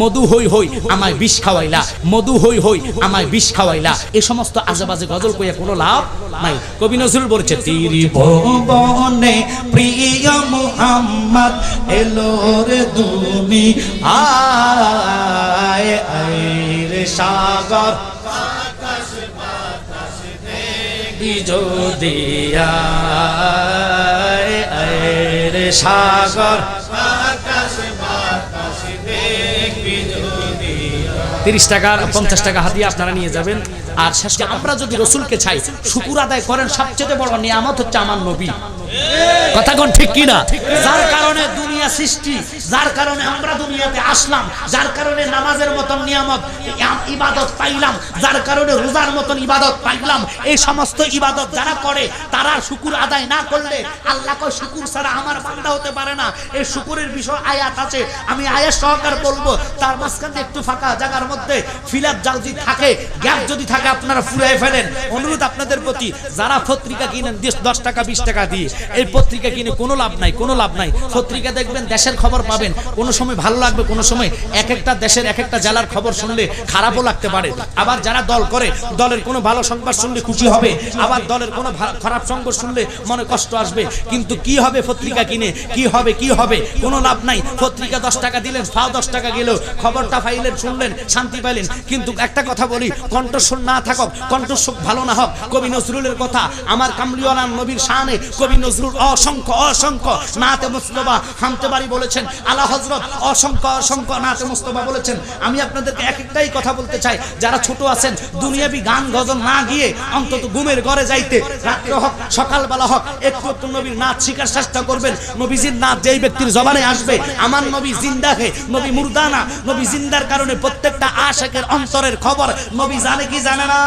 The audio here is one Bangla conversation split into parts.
মধু হই হই আমায় বিষ খাওয়াইলা, মধু হই হই আমায় বিষ খাওয়াইলা। এই সমস্ত আজেবাজে গজল কইয়া কোনো লাভ নাই। কবি নজরুল বলছে, তিরি ভুবনে প্রিয় মুহাম্মদ, এলো রে আয় আয় রে সাগর। বিজোদিয়া রে সাগর। তিরিশ টাকার পঞ্চাশ টাকা হাতিয়ে আপনারা নিয়ে যাবেন। আর শেষ আমরা যদি রসুলকে চাই, শুকুর আদায় করেন, সবচেয়ে বড় নিয়ামত হচ্ছে আমার নবী। কথা কোন ঠিক কিনা? যার কারণে দুনিয়া সৃষ্টি, যার কারণে আমরা দুনিয়াতে আসলাম, যার কারণে নামাজের মতন নিয়ামত ইবাদত পাইলাম, যার কারণে রোজার মতন ইবাদত পাইলাম, এই সমস্ত ইবাদত যারা করে, তারা শুকুর আদায় না করলে আল্লাহ কয়, শুকুর ছাড়া আমার বান্দা হতে পারে না। এই শুকুরের বিষয় আয়াত আছে, আমি আয়াত সহকার বলব, তার মাঝখানে একটু ফাঁকা জায়গার মধ্যে ফিলাপ জাল যদি থাকে, গ্যাপ যদি থাকে আপনারা ফুরাই ফেলেন। অনুরোধ আপনাদের প্রতি, যারা পত্রিকা কিনেন, দেশ- দশ টাকা, বিশ টাকা দিয়ে, এই পত্রিকা কিনে কোনো লাভ নাই, কোনো লাভ নাই। পত্রিকা দেখবেন, দেশের খবর পাবেন। কোনো সময় ভালো লাগবে, কোনো সময় এক একটা দেশের এক একটা জেলার খবর শুনলে খারাপও লাগতে পারে। আবার যারা দল করে, দলের কোনো ভালো সংবাদ শুনলে খুশি হবে। আবার দলের কোনো খারাপ সংবাদ শুনলে মনে কষ্ট আসবে। কিন্তু কি হবে পত্রিকা কিনে? কি হবে কি হবে? কোনো লাভ নাই। পত্রিকা দশ টাকা দিলেন, ফাও দশ টাকা গেল। খবরটা পাইলেন, শুনলেন, শান্তি পাইলেন। কিন্তু একটা কথা বলি, কণ্ঠস্বর না থাকক, কণ্ঠস্বর ভালো না হোক। কবি নজরুলের কথা, আমার কামলিওয়ালা নবীর শানে কবি নজরুল অসংখ্য অসংখ্য নাতে মুস্তফা হামতে বাড়ি বলেছেন। আলা হজরত অসংখ্য অসংখ্য নাতে মুস্তফা বলেছেন। আমি আপনাদেরকে এক একটাই কথা বলতে চাই, যারা ছোট আছেন, দুনিয়াবি গান গজল না গিয়ে অন্তত ঘুমের ঘরে যাইতে, রাত্রে হোক, সকালবেলা হোক একটু নবীর নাচ শিকার চেষ্টা করবেন। নবীজির নাচ যেই ব্যক্তির জবানে আসবে, আমার নবী জিন্দা হে, নবী মুর্দানা, নবী জিন্দার কারণে প্রত্যেকটা আশেকের অন্তরের খবর, নবী জানে কি জানে না।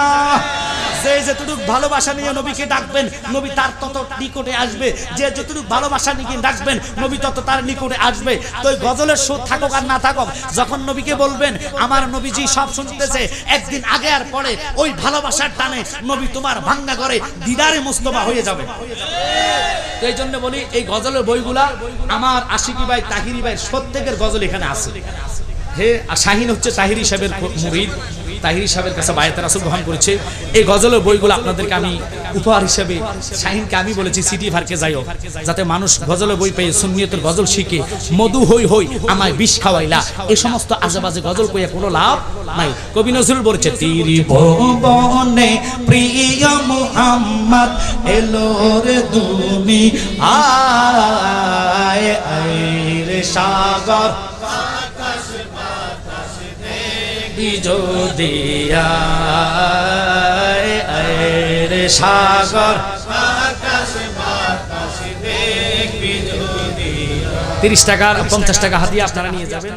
যে যতটুকু ভালোবাসা নিয়ে নবীকে ডাকবেন, নবী তার তত নিকটে আসবে। যে যতটুকু ভালোবাসা নিয়ে ডাকবেন, নবী তত তার নিকটে আসবে। তো গজলের থাকুক আর না থাকুক, যখন নবীকে বলবেন, আমার নবীজি সব শুনতেছে, একদিন আগে আর পরে ওই ভালোবাসার টানে নবী তোমার ভাঙ্গা করে দিদারে মুস্তফা হয়ে যাবে। এই জন্য বলি, এই গজলের বইগুলা আমার আশিকি ভাই, তাহিরি ভাই প্রত্যেকের গজল এখানে আছে। হে শাহিন হচ্ছে তাহিরি সাহেবের মুরিদ। তাহিরি সাহেবের কাছে বায়াতের আসল গ্রহণ করেছে। এই গজলের বইগুলো আপনাদেরকে আমি উপহার হিসেবে শাহিনকে আমি বলেছি সিটি ভারকে যাইও। যাতে মানুষ গজলের বই পেয়ে সুন্নিয়তের গজল শিখে, মধু হই হই আমায় বিষ খাওয়াইলা। এই সমস্ত আজেবাজে গজল কইয়া কোনো লাভ নাই। কবি নজরুল বলছে, তিরি ভুবনে প্রিয় মুহাম্মদ এলো রে দুনি আয় আয় রে সাগর। বিজোদিয়া রে সাগর। তিরিশ টাকা পঞ্চাশ টাকা হাতিয়ে আপনারা নিয়ে যাবেন।